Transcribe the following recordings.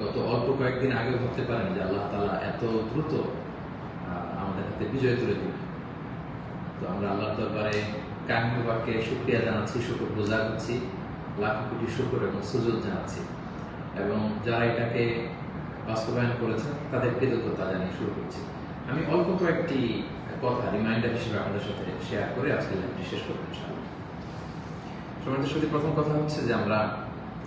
গত অল্প কয়েকদিন আগে ভাবতে পারেন যে আল্লাহ তালা এত দ্রুত আমাদের হাতে বিজয় তুলে দিবেন। তো আমরা আল্লাহ দরবারে কাহিনীবাকে শুক্রিয়া জানাচ্ছি, শুক্র বোঝা করছি, লাখ কোটি শুক্র এবং সুযোগ জানাচ্ছি। এবং যারা এটাকে বাস্তবায়ন করেছেন, তাদের কৃতজ্ঞতা জানিয়ে শুরু করছি। আমি অল্প কয়েকটি কথা রিমাইন্ডার হিসেবে আপনাদের সাথে শেয়ার করে আজকে শেষ করব ইনশাআল্লাহ। সমাজের সাথে প্রথম কথা হচ্ছে যে আমরা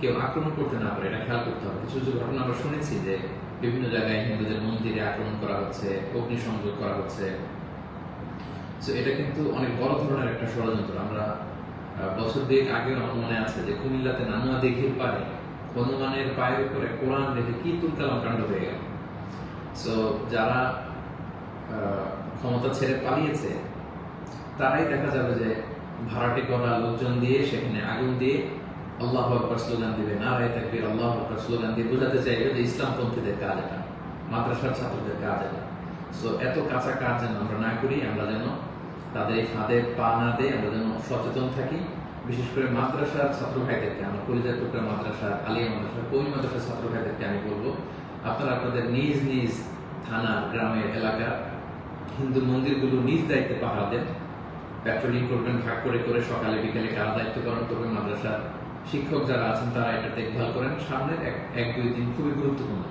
কেউ আক্রমণ করতে না পারে, এটা খেয়াল করতে হবে। কিছু কিছু ঘটনা আমরা শুনেছি যে বিভিন্ন জায়গায় হিন্দুদের মন্দিরে আক্রমণ করা হচ্ছে, অগ্নিসংযোগ করা হচ্ছে। তো এটা কিন্তু অনেক বড় ধরনের একটা ষড়যন্ত্র। আমরা বছর দুয়েক আগেও আমার মনে আছে যে কুমিল্লাতে নানুয়া দিঘির পারে হনুমানের পায়ের উপরে কোরআন রেখে কি তুলকালাম কাণ্ড হয়ে গেল। সো যারা ক্ষমতা ছেড়ে পালিয়েছে, তারাই দেখা যাবে যে ভাড়াটে করা লোকজন দিয়ে সেখানে আগুন দিয়ে আল্লাহ আকবর স্লোগান দিবে নারায় তাকবীর আল্লাহ আকবর স্লোগান দিয়ে বোঝাতে চাইবে যে ইসলামপন্থীদের কাজ এটা, মাদ্রাসার ছাত্রদের কাজ এটা। সো এত কাঁচা কাজ যেন আমরা না করি আমরা যেন তাদের এই ফাঁদে পা না দিয়ে আমরা যেন সচেতন থাকি। বিশেষ করে মাদ্রাসার ছাত্র ভাইদেরকে, আমার পরিচয় টুকরা মাদ্রাসা আলিয়া মাদ্রাসা কবি মাদ্রাসার ছাত্র ভাইদেরকে আমি বলব, আপনারা আপনাদের নিজ নিজ থানা গ্রামের এলাকার হিন্দু মন্দিরগুলো নিজ দায়িত্বে পাহারা দেন। পেট্রোলিং করবেন, ভাগ করে করে সকালে, বিকেলে কারা দায়িত্ব পালন করবেন মাদ্রাসার শিক্ষক যারা আছেন, তারা এটা দেখভাল করেন। সামনের এক এক, দুই দিন খুবই গুরুত্বপূর্ণ।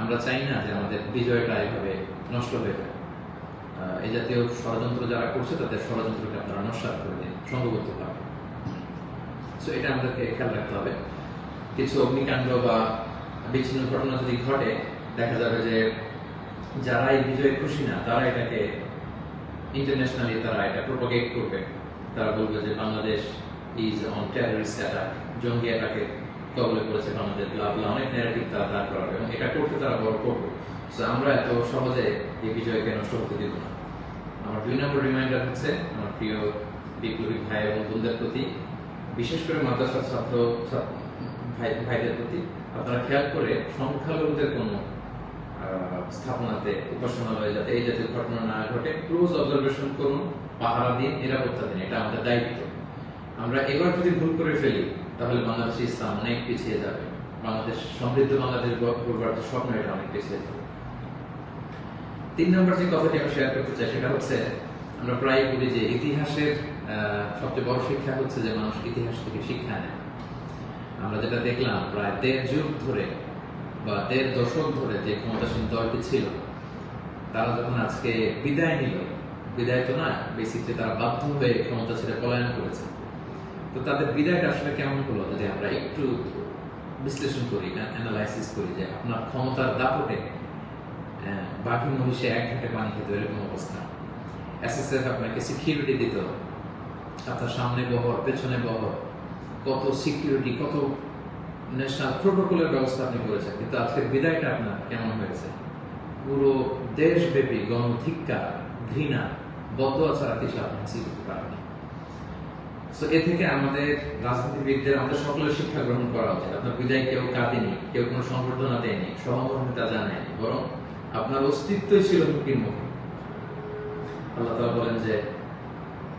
আমরা চাই না যে আমাদের বিজয়টা এভাবে নষ্ট হয়ে যায়। এই জাতীয় ষড়যন্ত্র যারা করছে, তাদের ষড়যন্ত্রকে আপনারা নস্বাত করে দিন সংঘবদ্ধভাবে সো এটা আমাদেরকে খেয়াল রাখতে হবে। কিছু অগ্নিকাণ্ড বা বিচ্ছিন্ন ঘটনা যদি ঘটে, দেখা যাবে যে যারা এই বিজয়ে খুশি না, তারা এটাকে ইন্টারন্যাশনালি তারা এটা প্রোপাগেট করবে। তারা বলবে যে Bangladesh is on terrorist attack জঙ্গি অ্যাটাকে কবলে বাংলাদেশ। ব্লা ব্লা অনেক ন্যারেটিভ তারা দাঁড় করাবে। এবং এটা করতে তারা বড় করবে। সো আমরা এত সহজে এই বিজয়কে নষ্ট হতে দিব না। আমার দুই নম্বর রিমাইন্ডার হচ্ছে আমার প্রিয় বিপ্লবী ভাই এবং বোনদের প্রতি, বিশেষ করে মাদ্রাসার ছাত্র ভাই, ভাইদের প্রতি। আপনারা খেয়াল করে সংখ্যালঘুদের কোনো স্থাপনাতে উপাসনালয়ে যাতে এই জাতীয় ঘটনা না ঘটে। ক্লোজ অবজারভেশন করুন, পাহারা দিন, নিরাপত্তা দিন, এটা আমাদের দায়িত্ব। আমরা এবার যদি ভুল করে ফেলি, তাহলে বাংলাদেশ ইসলাম অনেক পিছিয়ে যাবে। বাংলাদেশ, সমৃদ্ধ বাংলাদেশ যে স্বপ্ন এটা অনেক পিছিয়ে যাবে। তিন নম্বর যে কথাটি আমি শেয়ার করতে চাই, সেটা হচ্ছে, আমরা প্রায় বলি যে ইতিহাসের সবচেয়ে বড় শিক্ষা হচ্ছে যে মানুষ ইতিহাস থেকে শিক্ষা নেয়। আমরা যেটা দেখলাম, প্রায় দেড় যুগ ধরে বা দেড় দশক ধরে যে ক্ষমতাসীন দলটি ছিল, তারা যখন আজকে বিদায় নিল, বিদায় তো না বেসিকলি তারা বাধ্য হয়ে ক্ষমতা ছেড়ে পলায়ন করেছে। তো তাদের বিদায়টা আসলে কেমন হলো? যদি আমরা একটু বিশ্লেষণ করি না অ্যানালাইসিস করি যে আপনার ক্ষমতার দাপটে আহ, বাকি মহিষে এক ঘাটে পানি খেতে এরকম অবস্থা। এসএসএফ আপনাকে সিকিউরিটি দিত। আপনার সামনে বহর পেছনে বহর কত সিকিউরিটি কত ন্যাশনাল প্রোটোকলের ব্যবস্থা আপনি করেছেন। কিন্তু আজকে বিদায়টা আপনার কেমন হয়েছে? পুরো দেশব্যাপী গণধিক্কার ঘৃণা বদয়া ছাড়া কিছু আপনি করতে পারেননি এ থেকে আমাদের রাজনীতিবিদদের, আমাদের সকলের শিক্ষা গ্রহণ করা উচিত। আপনার বিদায় কেউ কাঁদেনি, কেউ কোনো সংবর্ধনা দেয়নি, সহমর্মিতা জানায়নি, বরং আপনার অস্তিত্বই ছিল হুমকির মুখে। আল্লাহ তাআলা বলেন যে,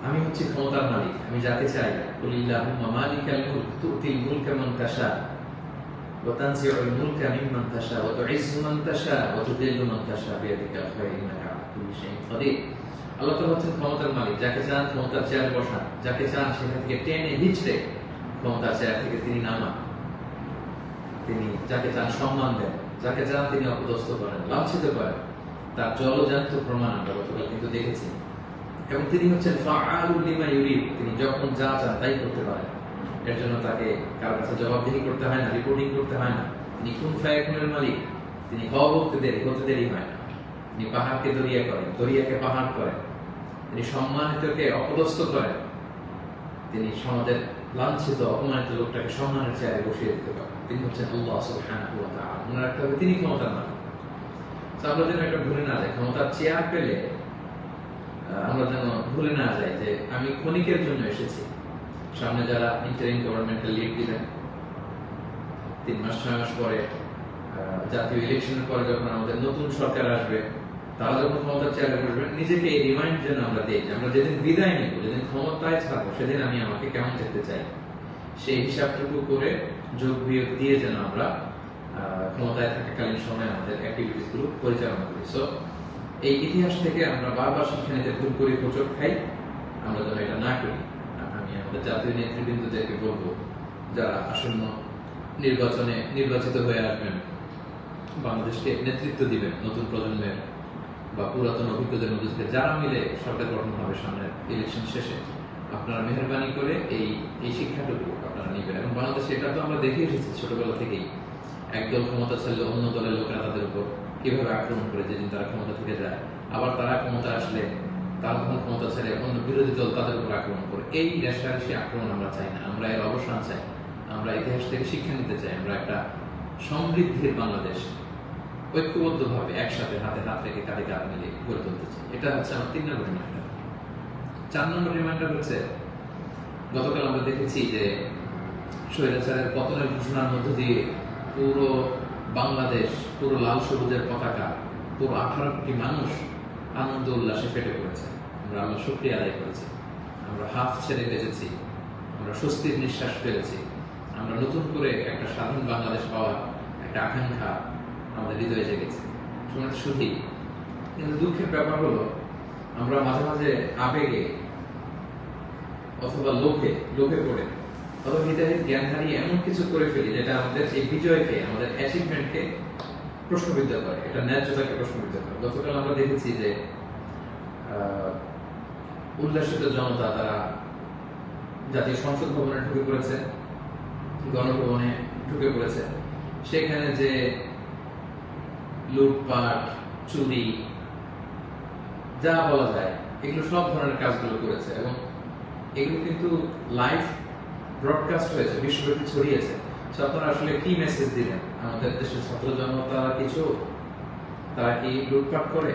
আমি হচ্ছি ক্ষমতার মালিক, আমি যাকে চাই। কুলিল্লাহুম্মা মালিকাল মুলক, তুতিল মুলকা মান তাশা, ওয়া তানজিউল মুলকা মিম্মান তাশা, ওয়া তুইজ্জু মান তাশা আল্লাহ তাআলা হচ্ছেন ক্ষমতার মালিক, যাকে চান ক্ষমতার চেয়ারে বসান যাকে চান সেখান থেকে টেনে হিচড়ে ক্ষমতার চেয়ার থেকে তিনি নামান। তিনি যাকে চান সম্মান দেন, যাকে চান তিনি অপদস্থ করেন, লাঞ্ছিত করেন। তার জলজান্ত প্রমাণ আমরা গতকাল কিন্তু দেখেছি। এবং তিনি হচ্ছেন ফাআলুল লিমা ইউরিদ। তিনি যখন যা চান তাই করতে পারেন। এর জন্য তাকে কারও কাছে জবাবদিহি করতে হয় না রিপোর্টিং করতে হয় না। তিনি কোন ফায়াকুনের মালিক? তিনি হওয়া বলতে দেরি হতে দেরি হয় না। তিনি পাহাড়কে দরিয়া করেন, দরিয়াকে পাহাড় করেন। তিনি সম্মানিতকে অপদস্থ করেন। তিনি সমাজের লাঞ্ছিত, অপমানিত লোকটাকে সম্মানের চেয়ারে বসিয়ে দিতে পারেন। তিনি হচ্ছেন আল্লাহ মনে রাখতে হবে, তিনি ক্ষমতার মালিক। আমরা যেন এটা ভুলে না যাই, ক্ষমতার চেয়ার পেলে আমরা যেন ভুলে না যাই যে আমি ক্ষণিকের জন্য এসেছি। সামনে যারা ইন্টারিম গভর্নমেন্টের লিড দিলেন, তিন মাস, ছয় মাস পরে জাতীয় ইলেকশনের পরে যখন আমাদের নতুন সরকার আসবে তারা যখন ক্ষমতার চেয়ারে বসবেন, নিজেকে এই রিমাইন্ড যেন আমরা দিই আমরা যেদিন বিদায় নিব, যেদিন ক্ষমতায় থাকব সেদিন আমি আমাকে কেমন যেতে চাই। সেই হিসাবটুকু করে যোগ বিয়োগ দিয়ে যেন আমরা ক্ষমতায় থাকাকালীন সময় আমাদের অ্যাক্টিভিটিসগুলো পরিচালনা করি। সো এই ইতিহাস থেকে আমরা বারবার শিক্ষা নিতে ভুল করি হোঁচট খাই, আমরা যেন এটা না করি। আমি আমাদের জাতীয় নেতৃবৃন্দদেরকে বলব, যারা আসন্ন নির্বাচনে নির্বাচিত হয়ে আসবেন, বাংলাদেশকে নেতৃত্ব দিবেন নতুন প্রজন্মের বা পুরাতন অভিজ্ঞদের মধ্যে থেকে যারা মিলে সরকার গঠন হবে সামনের ইলেকশন শেষে, আপনারা মেহরবানি করে এই এই শিক্ষাটুকু আপনারা নেবেন। এবং বাংলাদেশে এটা তো আমরা দেখে এসেছি ছোটবেলা থেকেই। একদল ক্ষমতা ছাড়লে অন্য দলের লোকেরা তাদের উপর কীভাবে আক্রমণ করে, যেদিন তারা ক্ষমতা থেকে যায়। আবার তারা ক্ষমতা আসলে তারা যখন ক্ষমতা ছেড়ে অন্য বিরোধী দল তাদের উপর আক্রমণ করে। এই রেশারেশি আক্রমণ আমরা চাই না, আমরা এর অবসান চাই। আমরা ইতিহাস থেকে শিক্ষা নিতে চাই। আমরা একটা সমৃদ্ধির বাংলাদেশ ঐক্যবদ্ধভাবে একসাথে হাতে হাত রেখে কাঁধে কাঁধ মিলিয়ে গড়ে তুলতে চাই। এটা হচ্ছে আমার তিন নম্বর রিমাইন্ডার চার নম্বর রিমাইন্ডার হচ্ছে, গতকাল আমরা দেখেছি যে স্বৈরাচারের পতনের ঘোষণার মধ্য দিয়ে পুরো বাংলাদেশ, পুরো লাল সবুজের পতাকা, পুরো আঠারো কোটি মানুষ আনন্দ উল্লাসে ফেটে পড়েছে। আমরা আল্লাহ শুক্রিয়া আদায় করেছি। আমরা হাফ ছেড়ে বেঁচেছি। আমরা স্বস্তির নিঃশ্বাস ফেলেছি। আমরা নতুন করে একটা স্বাধীন বাংলাদেশ পাওয়ার একটা আকাঙ্ক্ষা আমাদের হৃদয়ে জেগেছে সময় সুখী কিন্তু দুঃখের ব্যাপার হলো, আমরা মাঝে মাঝে আবেগে অথবা লোভে লোভে পড়ে। অথবা হৃদয়ের জ্ঞান হারিয়ে এমন কিছু করে ফেলি যেটা আমাদের এই বিজয়কে, আমাদের অ্যাচিভমেন্টকে প্রশ্নবিদ্ধ করে। এটা ন্যায্যতাকে প্রশ্নবিদ্ধ করে। গতকাল আমরা দেখেছি যে উল্লাসিত জনতা তারা জাতীয় সংসদ ভবনে ঢুকে পড়েছে, গণভবনে ঢুকে পড়েছে। সেখানে যে লুটপাট, চুরি, যা বলা যায়, এগুলো সব ধরনের কাজগুলো করেছে এবং এগুলো কিন্তু লাইভ ব্রডকাস্ট হয়েছে, বিশ্বব্যাপী ছড়িয়েছে। তো আসলে কি মেসেজ দিলেন? আমাদের দেশের ছাত্র জনতা কিছু তারা কি লুটপাট করে?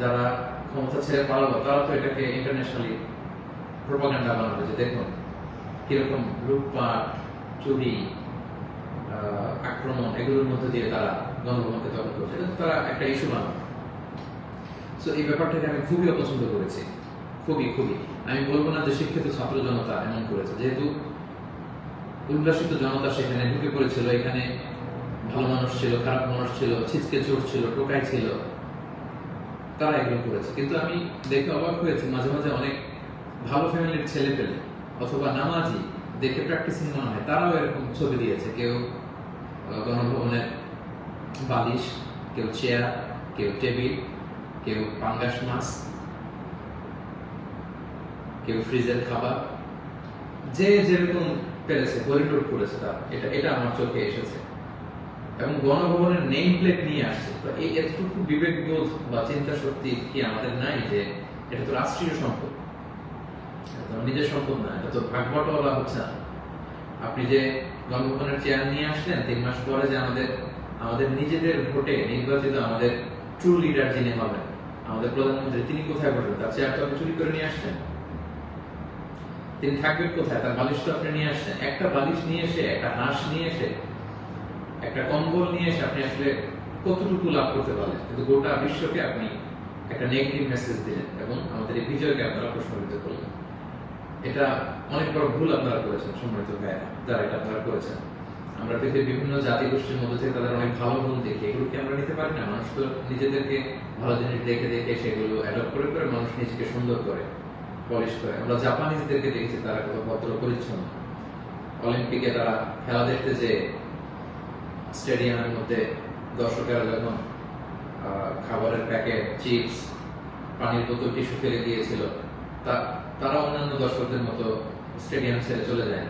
যারা ক্ষমতা ছেড়ে পালালো, তারা তো এটাকে ইন্টারন্যাশনালি প্রোপাগান্ডা বানাবে, যে দেখুন কীরকম লুটপাট, চুরি আক্রমণ এগুলোর মধ্যে দিয়ে তারা দখল করছে তারা একটা ইস্যু বানাবে তো এই ব্যাপারটাকে আমি খুবই অপছন্দ করেছি। খুবই খুবই। আমি বলব না যে শিক্ষিত ছাত্র জনতা এমন করেছে। যেহেতু উল্লাসিত জনতা সেখানে ঢুকে পড়েছিল, এখানে ভালো মানুষ ছিল, খারাপ মানুষ ছিল, ছিচকে চোর ছিল, টোকাই ছিল, তারা এগুলো করেছে। কিন্তু আমি দেখে অবাক হয়েছি, মাঝে মাঝে অনেক ভালো ফ্যামিলির ছেলে পেলে অথবা নামাজি দেখে প্র্যাকটিসিং মনে হয়, তারাও এরকম ছবি দিয়েছে। কেউ গণভবনের বালিশ, কেউ চেয়ার, কেউ টেবিল, কেউ পাঙ্গাস মাছ, কেউ ফ্রিজের খাবার। যে যেরকম পেরেছে পরিলোড করেছে তার। এটা এটা আমার চোখে এসেছে। এবং গণভবনের নেম প্লেট নিয়ে আসছে। তো এই এতটুকু বিবেকবোধ বা চিন্তা শক্তি কি আমাদের নাই যে এটা তো রাষ্ট্রীয় সম্পদ? নিজের সম্পদ না, এটা তো ভাগ বটোয়ারা হচ্ছে না। আপনি যে গণভবনের চেয়ার নিয়ে আসলেন, তিন মাস পরে যে আমাদের আমাদের নিজেদের ভোটে নির্বাচিত আমাদের ট্রু লিডার যিনি হবেন, আমাদের প্রধানমন্ত্রী, তিনি কোথায় বসবেন তার চেয়ার তো আপনি চুরি করে নিয়ে আসছেন। তিনি থাকবেন কোথায়? তার বালিশ তো আপনি নিয়ে আসছেন। একটা বালিশ নিয়ে এসে, একটা হাঁস নিয়ে এসে, একটা কম্বল নিয়ে এসে আপনি আসলে কতটুকু লাভ করতে পারলেন? কিন্তু গোটা বিশ্বকে আপনি একটা নেগেটিভ মেসেজ দিলেন এবং আমাদের এই বিজয়কে আপনারা প্রশ্নবিদ্ধ করলেন। এটা অনেক বড় ভুল আপনারা করেছেন, সম্মানিত ভাইয়া যারা এটা আপনারা করেছেন। আমরা পৃথিবীর বিভিন্ন জাতি গোষ্ঠীর মধ্যে থেকে তাদের অনেক ভালো গুণ দেখি এগুলোকে আমরা নিতে পারি না। মানুষ তো নিজেদেরকে ভালো জিনিস দেখে দেখে সেগুলো অ্যাডপ্ট করে করে মানুষ নিজেকে সুন্দর করে পলিশ করে। আমরা জাপানিজদেরকে দেখেছি, তারা কত ভদ্র, পরিচ্ছন্ন। অলিম্পিকে তারা খেলা দেখতে যে স্টেডিয়ামের মধ্যে দর্শকেরা যখন খাবারের প্যাকেট, চিপস, পানির বোতল, টিস্যু ফেলে দিয়েছিল, তা, তারা অন্যান্য দর্শকদের মতো স্টেডিয়াম ছেড়ে চলে যায়।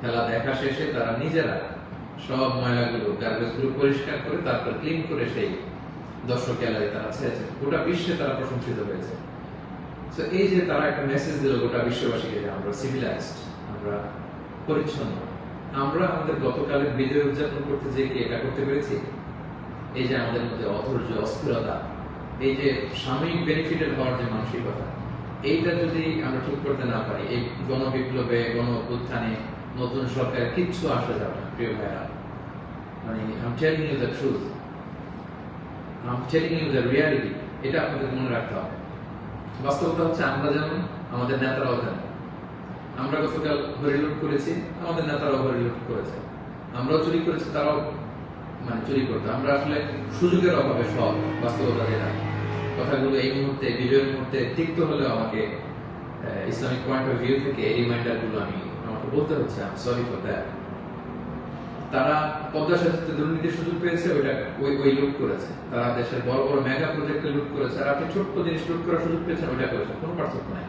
খেলা দেখা শেষে তারা নিজেরা সব ময়লাগুলো গার্বেজগুলো পরিষ্কার করে তারপর ক্লিন করে সেই দর্শক গ্যালারি তারা ছেড়েছে গোটা বিশ্বে তারা প্রশংসিত হয়েছে। তো এই যে তারা একটা মেসেজ দিল গোটা বিশ্ববাসীকে যে আমরা সিভিলাইজড আমরা পরিচ্ছন্ন। আমরা আমাদের গতকালের বিজয় উদযাপন করতে যে কি এটা করতে পেরেছি? এই যে আমাদের মধ্যে অধৈর্য, অস্থিরতা, এই যে সাময়িক বেনিফিটেড হওয়ার যে মানসিকতা, এইটা যদি আমরা ঠিক করতে না পারি, এই গণবিপ্লবে গণ অভ্যুত্থানে নতুন সরকার কিচ্ছু আসা যাবে না, প্রিয় ভাইরা মানে I'm telling you the truth I'm telling you the reality এটা আপনাদের মনে রাখতে হবে। বাস্তবতা হচ্ছে আমরা যেমন, আমাদের নেতারাও যেমন আমরা গতকাল হরিলুট করেছি, আমাদের নেতারাও হরিলুট করেছে। আমরাও চুরি করেছি, তারাও মানে চুরি করতো। আমরা আসলে সুযোগের অভাবে সব বাস্তবতা যেটা কথাগুলো এই মুহূর্তে, বিজয়ের মুহূর্তে তিক্ত হলেও আমাকে ইসলামিক পয়েন্ট অফ ভিউ থেকে এই রিমাইন্ডারগুলো আমি বলতে হচ্ছে আমি সরি ফর দ্যাট তারা পদ্মা সেতুতে দুর্নীতির সুযোগ পেয়েছে, ওইটা ওই ওই লুট করেছে। তারা দেশের বড় বড় মেগা প্রজেক্টে লুট করেছে, আর আপনি ছোট্ট জিনিস লুট করার সুযোগ পেয়েছেন, ওইটা করেছেন, কোনো পার্থক্য নাই।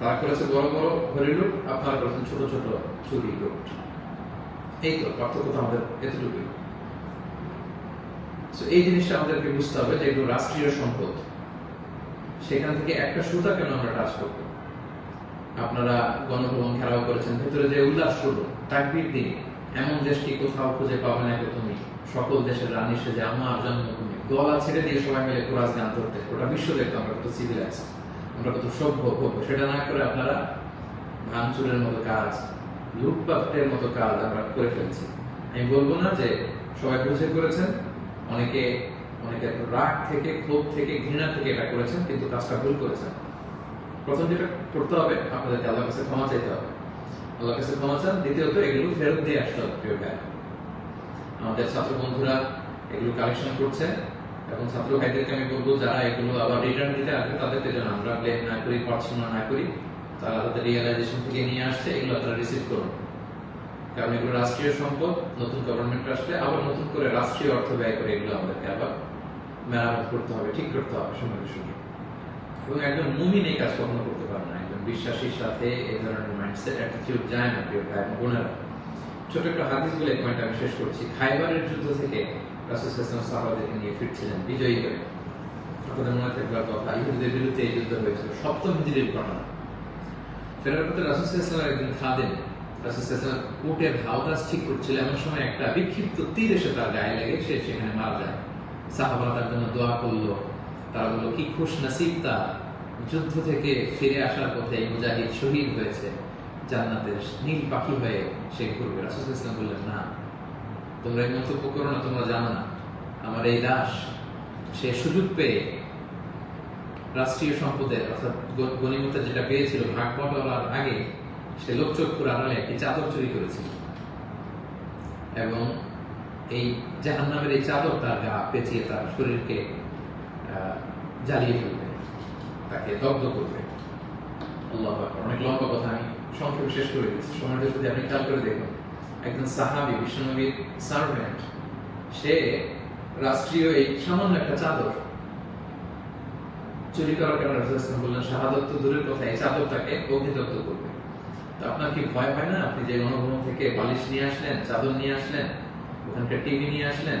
তারা করেছে বড় বড় ঘড়ি লুট আপনারা করেছেন ছোট ছোট চুরি লুট এই তো, পার্থক্য তো আমাদের এতটুকুই। এই জিনিসটা আমাদেরকে বুঝতে হবে যে এগুলো রাষ্ট্রীয় সম্পদ। সেখান থেকে একটা সুতা কেন আমরা টাচ করব? আপনারা গণভবন ঘেরাও করেছেন, ভেতরে যে উল্লাস করব তাকবির দিন, এমন দেশটি কোথাও খুঁজে পাবে না গো তুমি সকল দেশের রানী সেজে আমার জন্মভূমি। গলা ছেড়ে দিয়ে সবাই মিলে কোরআস গান ধরতে গোটা বিশ্ব দেখতো আমরা কত সিভিলাইজ আমরা কত সভ্য ভব্য সেটা না করে আপনারা ভাঙচুরের মতো কাজ, লুটপাটের মতো কাজ আমরা করে ফেলছি। আমি বলব না যে সবাই বুঝে করেছেন, অনেকে অনেকে রাগ থেকে, ক্ষোভ থেকে, ঘৃণা থেকে এটা করেছেন, কিন্তু কাজটা ভুল করেছেন। প্রথম যেটা করতে হবে, আপনাদেরকে আল্লাহর কাছে ক্ষমা চাইতে হবে। আল্লাহর কাছে ক্ষমা চান, দ্বিতীয়ত এগুলো ফেরত দিয়ে আসতে হবে প্রিয় ভাই। আমাদের ছাত্র বন্ধুরা এগুলো কালেকশন করছে, এবং ছাত্র ভাইদেরকে আমি বলব, যারা এগুলো আবার রিটার্ন দিতে আসবে, তাদেরকে যেন আমরা ব্লেম না করি, পড়াশোনা না করি, তারা তাদের রিয়েলাইজেশন থেকে নিয়ে আসছে, এগুলো তারা রিসিভ করুন। কারণ এগুলো রাষ্ট্রীয় সম্পদ, নতুন গভর্নমেন্ট আসলে আবার নতুন করে রাষ্ট্রীয় অর্থ ব্যয় করে এগুলো আমাদেরকে আবার মেরামত করতে হবে, ঠিক করতে হবে, সঙ্গে সঙ্গে। এবং একজন মুমিন এই কাজ কখনো করতে পারে না। একজন বিশ্বাসীর সাথে এই ধরনের মাইন্ডসেট অ্যাটিটিউড যায় না, প্রিয় ভাই বোনেরা। ছোট একটা হাদিস বলে পয়েন্ট আমি শেষ করছি। খাইবারের যুদ্ধ থেকে রাসূল আলাইহি সাহাবাদেরকে নিয়ে ফিরছিলেন, বিজয়ী হয়ে। আপনাদের মনে থাকবার কথা ইহুদিদের বিরুদ্ধে এই যুদ্ধ হয়েছিল। সপ্তম হিজরির ঘটনা। ফেরার পথে রাসূল আলাইহি একদিন খাদেন রাসূল সাল্লাম উটের হাওদাস ঠিক করছিল। এমন সময় একটা বিক্ষিপ্ত তীর এসে তার গায়ে লেগে সে সেখানে মারা যায়। সাহাবারা তার জন্য দোয়া করল। তারা বলল, কি খুশ নসিব তার যুদ্ধ থেকে ফিরে আসার পথে এই মুজাহিদ শহীদ হয়েছে। জান্নাতের নীল পাখি হয়ে সে ঘুরবে। রাসূল সাল্লাম বললেন, না, তোমরা এই মন্তব্য করো না, তোমরা জানো না। আমার এই দাস সে সুযোগ পেয়ে রাষ্ট্রীয় সম্পদের অর্থাৎ গণিমতের যেটা পেয়েছিল ভাগ বটলার আগে, সে লোকচক্ষুর আড়ালে একটি চাদর চুরি করেছিল। এবং এই জাহান্নামের এই চাদর তার গা পেঁচিয়ে তার শরীরকে জ্বালিয়ে ফেলবে, তাকে দগ্ধ করবে। আল্লাহ অনেক লম্বা কথা আমি সংক্ষেপে শেষ করে দিচ্ছি সময়টা যদি আপনি খেয়াল করে দেখুন, একজন সাহাবি, বিশ্বনবীর সার্ভেন্ট সে রাষ্ট্রীয় এই সামান্য একটা চাদর চুরি করার কারণে রাসূলুল্লাহ বললেন, শাহাদত তো দূরের কথা, এই চাদরটাকে অগ্নিদগ্ধ করবে। তো আপনার কি ভয় হয় না? আপনি যে গণভবন থেকে বালিশ নিয়ে আসলেন, চাদর নিয়ে আসলেন, ওখানকার টিভি নিয়ে আসলেন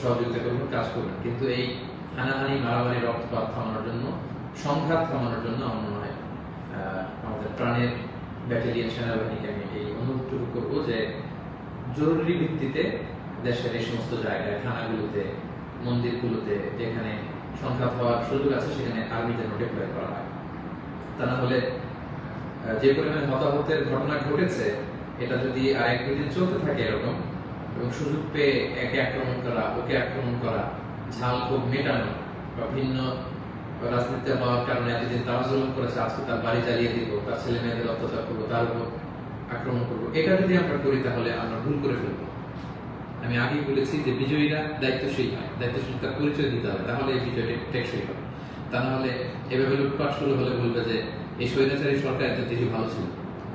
সহযোগিতা করবেন কাজ করবেন কিন্তু এই হানাহানি, মারামারি, রক্তপাত থামানোর জন্য, সংঘাত থামানোর জন্য আমার মনে হয় আমাদের প্রাণের ব্যাটালিয়ন সেনাবাহিনীকে আমি এই অনুরোধটুকু করব যে জরুরি ভিত্তিতে দেশের এই সমস্ত জায়গায়, থানাগুলোতে, মন্দিরগুলোতে যেখানে সংঘাত হওয়ার সুযোগ আছে, সেখানে আর্মি যেন ডিপ্লয় করা হয়। তা না হলে যে পরিমাণে হতাহতের ঘটনা ঘটেছে, এটা যদি আর এক দুদিন চলতে থাকে এরকম এবং সুযোগ পেয়ে একে আক্রমণ করা, ওকে আক্রমণ করা, ঝাল খুব মেটানো বা ভিন্ন রাজনীতিতে হওয়ার কারণে এতদিন তারা জুলুম করেছে, আজকে তার বাড়ি জ্বালিয়ে দিব, তার ছেলে মেয়েদের অত্যাচার করব, তার উপর আক্রমণ করব, এটা যদি আমরা করি তাহলে আমরা ভুল করে ফেলব। আমি আগেই বলেছি যে বিজয়ীরা দায়িত্বশীল হয় দায়িত্বশীলতার পরিচয় দিতে হবে, তাহলে এই বিজয়টি টেকসই হবে। তা না হলে এভাবে লুটপাট শুরু হলে বলবে যে এই স্বৈরাচারী সরকার এত দেশে ভালো ছিল,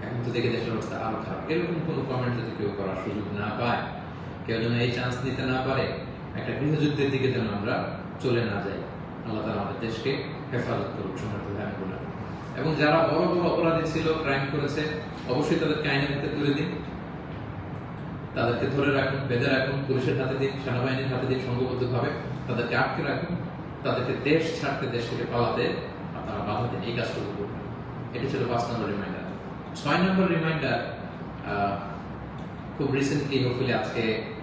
এখন তো দেখে দেশের অবস্থা আরও খারাপ। এরকম কোনো কমেন্ট যদি কেউ করার সুযোগ না পায় কেউ যেন এই চান্স নিতে না পারে, একটা গৃহযুদ্ধের দিকে যেন আমরা চলে না যাই। আল্লাহ তালা আমাদের দেশকে হেফাজত করুক সমর্থ এবং যারা বড় বড় অপরাধী ছিল ক্রাইম করেছে, অবশ্যই তাদেরকে আইনের হাতে তুলে দিন। তাদেরকে ধরে রাখুন, বেঁধে রাখুন, পুলিশের হাতে দিন, সেনাবাহিনীর হাতে দিন সংঘবদ্ধভাবে তাদেরকে আটকে রাখুন। তাদেরকে দেশ ছাড়তে, দেশ থেকে পালাতে আপনারা বাধা দিন। এই কাজটুকু করবেন এটি ছিল পাঁচ নম্বর রিমাইন্ডার ছয় নম্বর রিমাইন্ডার খুব রিসেন্টলি হোপফুলি আজকে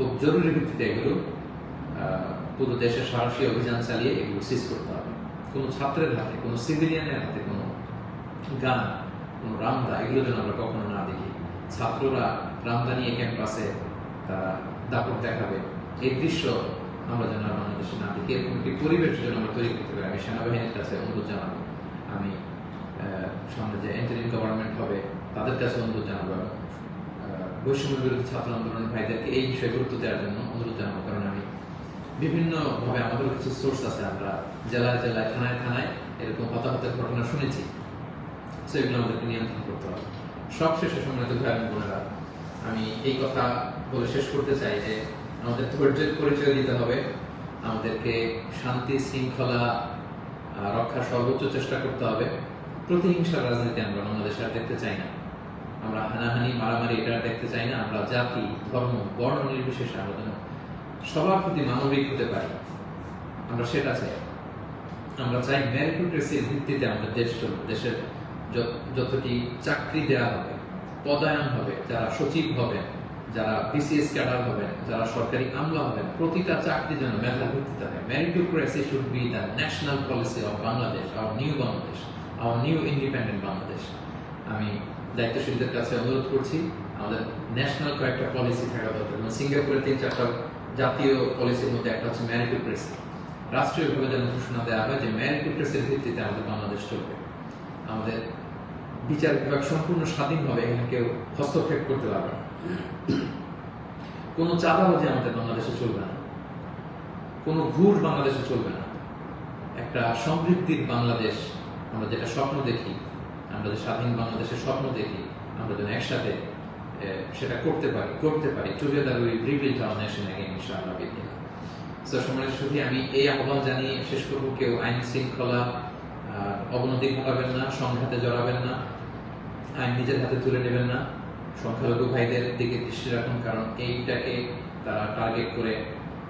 খুব জরুরি ভিত্তিতে এগুলো পুরো দেশে সাহসী অভিযান চালিয়ে এগুলো সিজ করতে হবে। কোনো ছাত্রের হাতে, কোনো সিভিলিয়ানের হাতে, কোনো গান, কোনো রামদা, এগুলো যেন আমরা কখনো না দেখি। ছাত্ররা রামদা নিয়ে ক্যাম্পাসে তারা দাপট দেখাবে। এই দৃশ্য আমরা যেন বাংলাদেশে না দেখি। এরকম একটি পরিবেশ যেন আমরা তৈরি করতে পারি। আমি সেনাবাহিনীর কাছে অনুরোধ জানাব। আমি সামনে যে এন্টারিম গভর্নমেন্ট হবে, তাদের কাছে অনুরোধ জানাব। বৈষম্য ছাত্র আন্দোলন ভাইদেরকে এই বিষয়ে গুরুত্ব দেওয়ার জন্য অনুরোধ জানাব। কারণ আমি বিভিন্নভাবে আমাদের কিছু সোর্স আছে, আমরা জেলায় জেলায়, থানায় থানায় এরকম হতাহতের ঘটনা শুনেছি। তো এগুলো আমাদেরকে নিয়ন্ত্রণ করতে হবে। সব শেষে সম্মানিত ভাই বোনেরা, আমি এই কথা বলে শেষ করতে চাই যে আমাদের ধৈর্যের পরিচয় দিতে হবে। আমাদেরকে শান্তি, শৃঙ্খলা রক্ষার সর্বোচ্চ চেষ্টা করতে হবে। প্রতিহিংসার রাজনীতি আমরা বাংলাদেশে আর দেখতে চাই না। আমরা হানাহানি, মারামারি এটা দেখতে চাই না। আমরা জাতি, ধর্ম, বর্ণ নির্বিশেষে যেন সবার প্রতি মানবিক হতে পারি। আমরা সেটা চাই। আমরা চাই মেরিটোক্রেসির ভিত্তিতে আমরা দেশ চলবে দেশের যত- যতটি চাকরি দেওয়া হবে, পদায়ন হবে, যারা সচিব হবে যারা বিসিএস ক্যাডার হবে যারা সরকারি আমলা হবেন, প্রতিটা চাকরি যেন মেধার ভিত্তিতে হবে meritocracy should be the national policy of Bangladesh our new Bangladesh our new independent Bangladesh আমি দায়িত্বশীলদের কাছে অনুরোধ করছি, আমাদের ন্যাশনাল কয়েকটা পলিসি থাকা দরকার। যেমন সিঙ্গাপুরের তিন চারটা জাতীয় পলিসির মধ্যে একটা হচ্ছে মেরিটোক্রেসি রাষ্ট্রীয়ভাবে যেন ঘোষণা দেওয়া হয় যে মেরিটোক্রেসির ভিত্তিতে আমাদের বাংলাদেশ চলবে। আমাদের বিচার বিভাগ সম্পূর্ণ স্বাধীনভাবে এখানে কেউ হস্তক্ষেপ করতে পারবে না। কোনো চাঁদাবাজি আমাদের বাংলাদেশে চলবে না। কোনো ঘুষ বাংলাদেশে চলবে না। একটা সমৃদ্ধির বাংলাদেশ, আমরা যেটা স্বপ্ন দেখি আমরা স্বাধীন বাংলাদেশের স্বপ্ন দেখি, আমরা যেন একসাথে সেটা করতে পারি করতে পারি together we rebuild our nation again ইনশাআল্লাহ বিদ্যা সো আমি এই আহ্বান জানিয়ে শেষ করব, কেউ আইন শৃঙ্খলা অবনতি ঘটাবেন না, সংঘাতে জড়াবেন না, আইন নিজের হাতে তুলে নেবেন না, সংখ্যালঘু ভাইদের দিকে দৃষ্টি রাখুন, কারণ এইটাকে তারা টার্গেট করে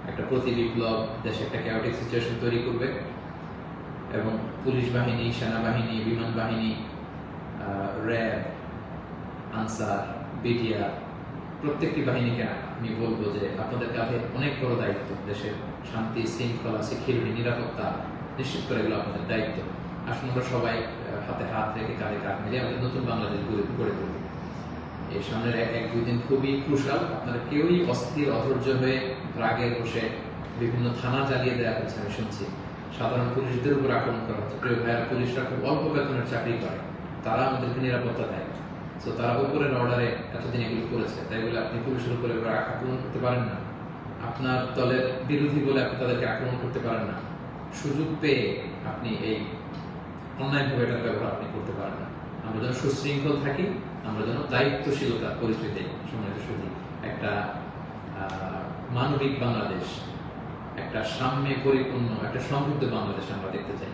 একটা প্রতি বিপ্লব, দেশে একটা ক্যাওটিক সিচুয়েশন তৈরি করবে এবং পুলিশ বাহিনী, সেনাবাহিনী, বিমান বাহিনী র্যাব, আনসার, বিডিআর, প্রত্যেকটি বাহিনীকে আমি বলব যে আপনাদের কাঁধে অনেক বড় দায়িত্ব দেশের শান্তি, শৃঙ্খলা, সিকিউরিটি, নিরাপত্তা নিশ্চিত করে এগুলো আপনাদের দায়িত্ব। আসুন আমরা সবাই হাতে হাত রেখে কাঁধে কাঁধ মিলিয়ে আমাদের নতুন বাংলাদেশ গড়ে গড়ে তুলি। এই সামনের এক এক, দুই দিন খুবই ক্রুশাল আপনারা কেউই অস্থির, অধৈর্য হয়ে রাগে বসে বিভিন্ন থানা জ্বালিয়ে দেওয়া হচ্ছে, আমি শুনছি। সাধারণ পুলিশদের উপর আক্রমণ করা হচ্ছে। প্রিয় ভাইয়ার, পুলিশরা খুব অল্প বেতনের চাকরি করে। তারা আমাদেরকে নিরাপত্তা দেয়। তো তারা উপরের অর্ডারে এতদিন এগুলো করেছে। তাই বলে আপনি পুলিশের উপরে আক্রমণ করতে পারেন না। আপনার দলের বিরোধী বলে আপনি তাদেরকে আক্রমণ করতে পারেন না। সুযোগ পেয়ে আপনি এই অন্যায়ভাবে এটার ব্যবহার আপনি করতে পারেন না। আমরা যেন সুশৃঙ্খল থাকি, আমরা যেন দায়িত্বশীলতার পরিচয় দিই সম্মানিত শুধু একটা মানবিক বাংলাদেশ, একটা সাম্যে পরিপূর্ণ, একটা সমৃদ্ধ বাংলাদেশ আমরা দেখতে চাই।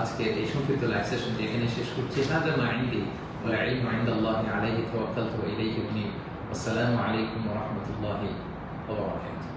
আজকের এই সংক্ষিপ্ত লাইভ সেশনটি এখানে শেষ করছি হাদা মা ইন্দি ওয়া ইলমু আল্লাহ আলাইহি তাওয়াক্কালতু ইলাইহি উনি আসসালামু আলাইকুম ওয়া রাহমাতুল্লাহি ওয়া বারাকাতুহু